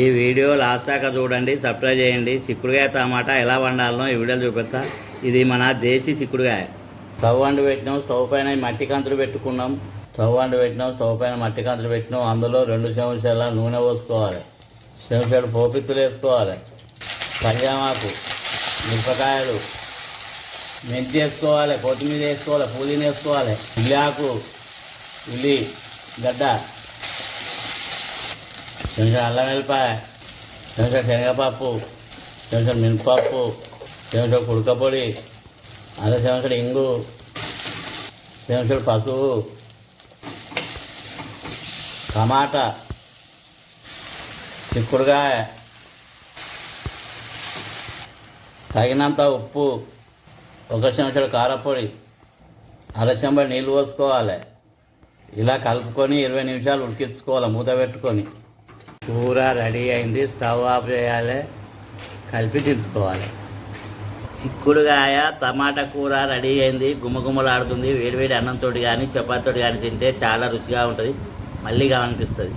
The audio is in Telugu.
ఈ వీడియో లాస్ట్ దాకా చూడండి సబ్స్క్రైబ్ చేయండి. చిక్కుడుగాయ టమాటా ఎలా వండాలనో ఈ వీడియోలు చూపిస్తా ఇది మన దేశీ చిక్కుడుగాయ స్టవ్ వండి పెట్టినాం స్టవ్ పైన మట్టి కంతులు పెట్టుకున్నాం. స్టవ్ వండి పెట్టినాం స్టవ్ పైన మట్టి కంతులు పెట్టినాం. అందులో రెండు చెంచాల నూనె పోసుకోవాలి. చెంచాడు పోపిత్తులు వేసుకోవాలి. కళ్యామాకు మిరపకాయలు మెంతి వేసుకోవాలి కొత్తిమీర వేసుకోవాలి పుదీనా వేసుకోవాలి ఉల్లాకు ఉల్లి గడ్డ. కొంచెం అల్లం వెల్లిపాయ కొంచెం శనగపప్పు కొంచెం మినపప్పు కొంచెం కుడకపొడి అర చెంచడు ఇంగు చెంచడు పసుపు టమాటా చిక్కుడుకాయ తగినంత ఉప్పు ఒక చెంచడు కారపొడి అర చెంబడి నీళ్ళు పోసుకోవాలి. ఇలా కలుపుకొని ఇరవై నిమిషాలు ఉడికించుకోవాలి మూత పెట్టుకొని. కూర రెడీ అయింది స్టవ్ ఆఫ్ చేయాలి కలిపి దించుకోవాలి. చిక్కుడుగాయ టమాటా కూర రెడీ అయింది గుమ్మగుమ్మలాడుతుంది వేడివేడి అన్నంతో కానీ చపాతీతో కానీ తింటే చాలా రుచిగా ఉంటుంది మళ్ళీగా అనిపిస్తుంది